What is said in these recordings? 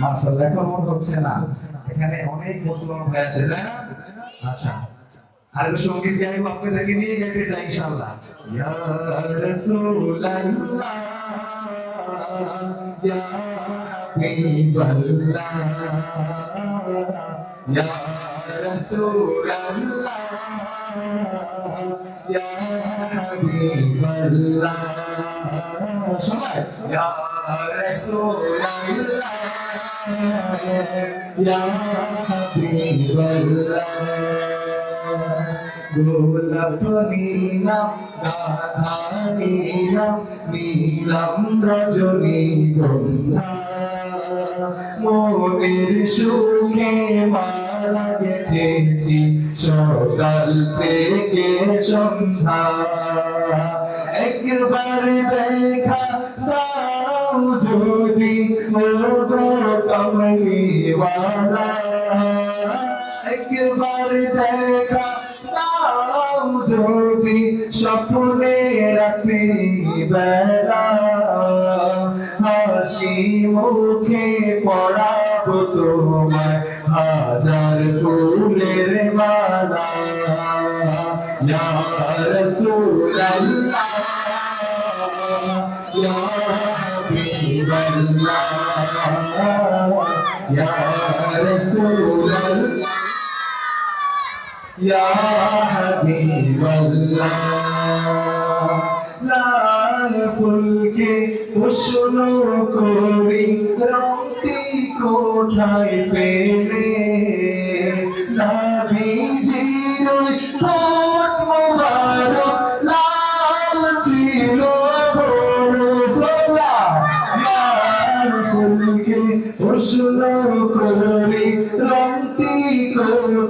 মাশাআল্লাহ, এখন মনে হচ্ছে না। এখানে অনেক মুসলমান ভাই আছে, তাই না? আচ্ছা। আর সংগীত গাইবো, আপনাদেরকে নিয়ে গাইতে চাই, ইনশাআল্লাহ। ইয়া রাসূলুল্লাহ ইয়া হাবিবাল্লাহ। সবাই, ইয়া রাসূলুল্লাহ। ইয়া হাবিবাল্লাহ গোলাপ নীলাম গাধা নীলাম রজনী গন্ধা মনের সুখে মালা গেথেছি সকাল থেকে সন্ধ্যা একবার দেখা যদি কমলিওয়ালা একবার দেখা দাও যদি স্বপ্নে রাত্রি বেলা হাসি মুখে পড়াবো তোমায় হাজার ফুলের মালা ইয়া রাসূলুল্লাহ ইয়া ইয়া হাবিবাল্লাহ লাল ফুলকে প্রশ্ন করি রংটি কোথায় পেলে নাবিজির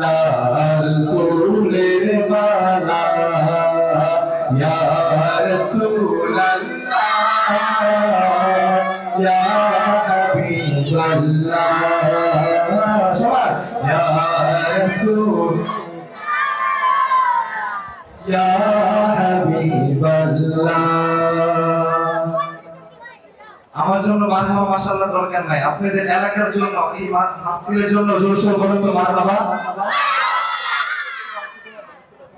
লাল ফুলের মালা ইয়া রাসূলুল্লাহ ইয়া হাবিবাল্লাহ ইয়া রাসূল ইয়া আমার জন্য মাঝাবা মাসাল্লাহ দরকার নাই। আপনাদের এলাকার জন্য, এই মাহফিলের জন্য জোর সোর বলেন তো মারহাবা?